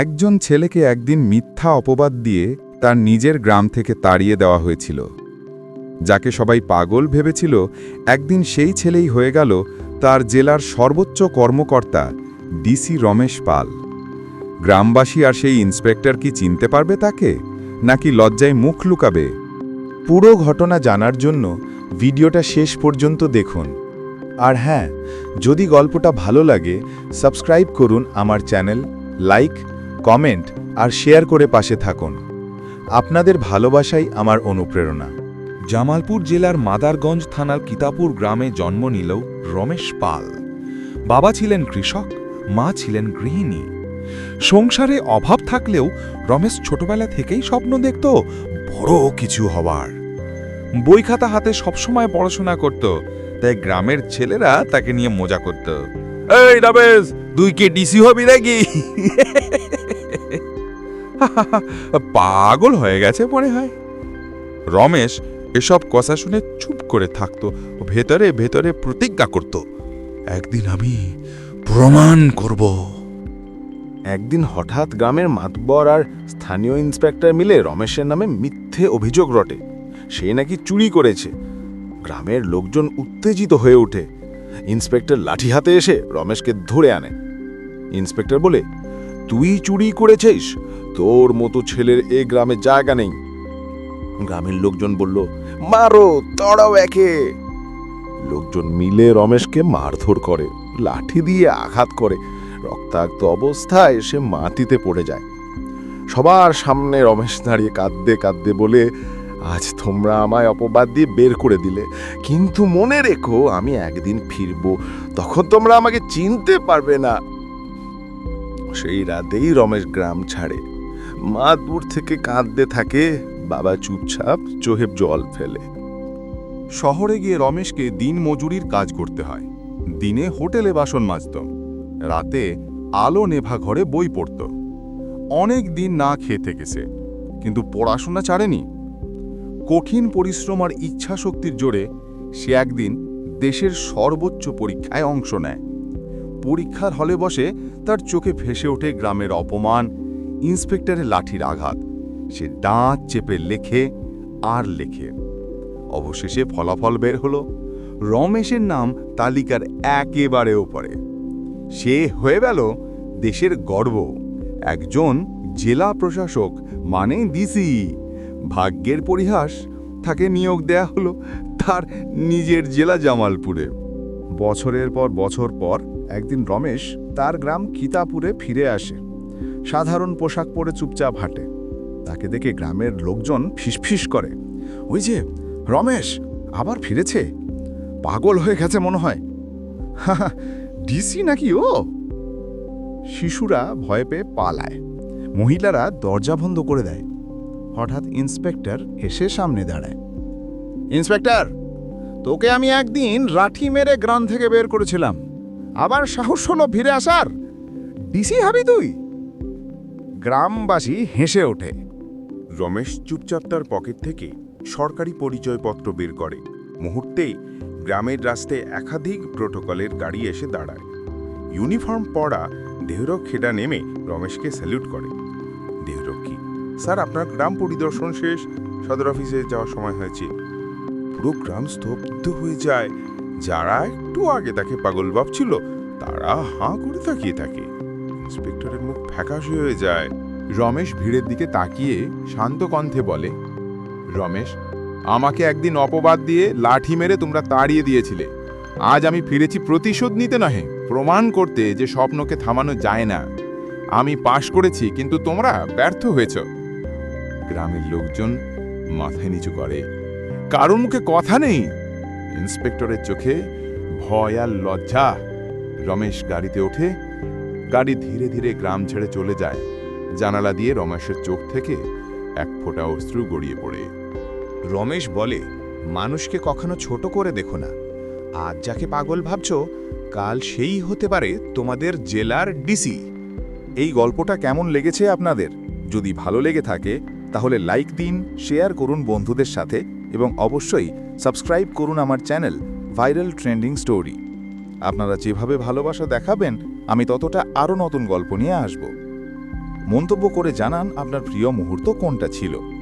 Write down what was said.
একজন ছেলেকে একদিন মিথ্যা অপবাদ দিয়ে তার নিজের গ্রাম থেকে তাড়িয়ে দেওয়া হয়েছিল। যাকে সবাই পাগল ভেবেছিল, একদিন সেই ছেলেই হয়ে গেল তার জেলার সর্বোচ্চ কর্মকর্তা ডিসি রমেশ পাল। গ্রামবাসী আর সেই ইন্সপেক্টর কি চিনতে পারবে তাকে? নাকি লজ্জায় মুখ লুকাবে? পুরো ঘটনা জানার জন্য ভিডিওটা শেষ পর্যন্ত দেখুন। আর হ্যাঁ যদি গল্পটা ভালো লাগে, সাবস্ক্রাইব করুন আমার চ্যানেল, লাইক কমেন্ট আর শেয়ার করে পাশে থাকুন। আপনাদের ভালোবাসাই আমার অনুপ্রেরণা। জামালপুর জেলার মাদারগঞ্জ থানার কিতাপুর গ্রামে জন্ম নিল রমেশ পাল। বাবা ছিলেন কৃষক, মা ছিলেন গৃহিণী। সংসারে অভাব থাকলেও রমেশ ছোটবেলা থেকেই স্বপ্ন দেখত বড় কিছু হবার। বই খাতা হাতে সবসময় পড়াশোনা করত, তাই গ্রামের ছেলেরা তাকে নিয়ে মজা করত। এই রমেশ, তুই কে ডিসি হবি নাকি? পাগল হয়ে গেছে মনে হয়। রমেশ এসব কথা শুনে চুপ করে থাকতো, ভেতরে ভেতরে প্রতিজ্ঞা করত, একদিন আমি প্রমাণ করব। একদিন হঠাৎ গ্রামের মাতবর আর স্থানীয় ইন্সপেক্টর মিলে রমেশের নামে মিথ্যে অভিযোগ রটে। সে নাকি চুরি করেছে। গ্রামের লোকজন উত্তেজিত হয়ে ওঠে। ইন্সপেক্টর লাঠি হাতে এসে রমেশকে ধরে আনে। ইন্সপেক্টর বলে, তুই চুরি করেছিস? তোর মতো ছেলের এ গ্রামে জায়গা নেই। গ্রামের লোকজন বলল, মারো, তড়াও একে। লোকজন মিলে রমেশকে মারধর করে, লাঠি দিয়ে আঘাত করে। রক্তাক্ত অবস্থায় সে মাটিতে পড়ে যায়। সবার সামনে রমেশ দাঁড়িয়ে কাঁদতে কাঁদতে বলে, আজ তোমরা আমায় অপবাদ দিয়ে বের করে দিলে। কিন্তু মনে রেখো, আমি একদিন ফিরব, তখন তোমরা আমাকে চিনতে পারবে না। সেই রাতেই রমেশ গ্রাম ছাড়ে। মা দূর থেকে কাঁদতে থাকে। বাবা চুপচাপ চোহে জল ফেলে। শহরে গিয়ে রমেশকে দিন মজুরির কাজ করতে হয়। দিনে হোটেলে বাসন মাজত। রাতে আলো নেভা ঘরে বই পড়ত। অনেক দিন না খেয়ে থেকেছে, কিন্তু পড়াশোনা ছাড়েনি। কঠিন পরিশ্রম আর ইচ্ছা শক্তির জোরে সে একদিন দেশের সর্বোচ্চ পরীক্ষায় অংশ নেয়। পরীক্ষার হলে বসে তার চোখে ভেসে ওঠে গ্রামের অপমান ইন্সপেক্টরের লাঠির আঘাত। সে দাঁত চেপে লেখে, আর লেখে। অবশেষে ফলাফল বের হলো। রমেশের নাম তালিকার একেবারে ওপরে সে হয়ে গেল দেশের গর্ব। একজন জেলা প্রশাসক মানে ডিসি। ভাগ্যের পরিহাস, তাকে নিয়োগ দেয়া হলো তার নিজের জেলা জামালপুরে। বছরের পর বছর পর একদিন রমেশ তার গ্রাম খিতাপুরে ফিরে আসে। সাধারণ পোশাক পরে চুপচাপ হাঁটে। তাকে দেখে গ্রামের লোকজন ফিসফিস করে। ওই যে, রমেশ, আবার ফিরেছে? পাগল হয়ে গেছে মনে হয়। ডিসি নাকি ও? শিশুরা ভয় পেয়ে পালায়। মহিলারা দরজা বন্ধ করে দেয়। হঠাৎ ইন্সপেক্টর এসে সামনে দাঁড়ায়। ইন্সপেক্টর, তোকে আমি একদিন রাঠি মেরে গ্রাম থেকে বের করেছিলাম। আবার সাহস হলো ফিরে আসার? ডিসি হবি তুই? গ্রামবাসী হেসে ওঠে। রমেশ চুপচাপ তার পকেট থেকে সরকারি পরিচয়পত্র বের করে। মুহূর্তেই গ্রামের রাস্তায় একাধিক প্রোটোকলের গাড়ি এসে দাঁড়ায়। ইউনিফর্ম পরা দেহরক্ষীরা নেমে রমেশকে স্যালুট করে। দেহরক্ষী স্যার, আপনার গ্রাম পরিদর্শন শেষ। সদর অফিসে যাওয়ার সময় হয়েছে। পুরো গ্রাম স্তব্ধ হয়ে যায়। যারা একটু আগে তাকে পাগল ভাবছিল তারা হাঁ করে তাকিয়ে থাকে। ইন্সপেক্টরের মুখ ফ্যাকাশে হয়ে যায়। রমেশ ভিড়ের দিকে তাকিয়ে শান্ত কণ্ঠে বলে, রমেশ, আমাকে একদিন অপবাদ দিয়ে লাঠি মেরে তোমরা তাড়িয়ে দিয়েছিলে। আজ আমি ফিরেছি প্রতিশোধ নিতে নহে, প্রমাণ করতে যে স্বপ্নকে থামানো যায় না। আমি পাশ করেছি, কিন্তু তোমরা ব্যর্থ হয়েছ গ্রামের লোকজন মাথায় নিচু করে, কারোর মুখে কথা নেই? ইন্সপেক্টরের চোখে ভয় আর লজ্জা। রমেশ গাড়িতে ওঠে গাড়ি ধীরে ধীরে গ্রাম ছেড়ে চলে যায়। জানালা দিয়ে রমেশের চোখ থেকে এক ফোঁটা অশ্রু গড়িয়ে পড়ে। রমেশ বলে, মানুষকে কখনো ছোট করে দেখো না। আজ যাকে পাগল ভাবছ, কাল সেই হতে পারে তোমাদের জেলার ডিসি। এই গল্পটা কেমন লেগেছে আপনাদের? যদি ভালো লেগে থাকে, তাহলে লাইক দিন, শেয়ার করুন বন্ধুদের সাথে এবং অবশ্যই সাবস্ক্রাইব করুন আমার চ্যানেল ভাইরাল ট্রেন্ডিং স্টোরি। আপনারা যেভাবে ভালোবাসা দেখাবেন আমি ততটা আরও নতুন গল্প নিয়ে আসব। মন্তব্য করে জানান আপনার প্রিয় মুহূর্ত কোনটা ছিল।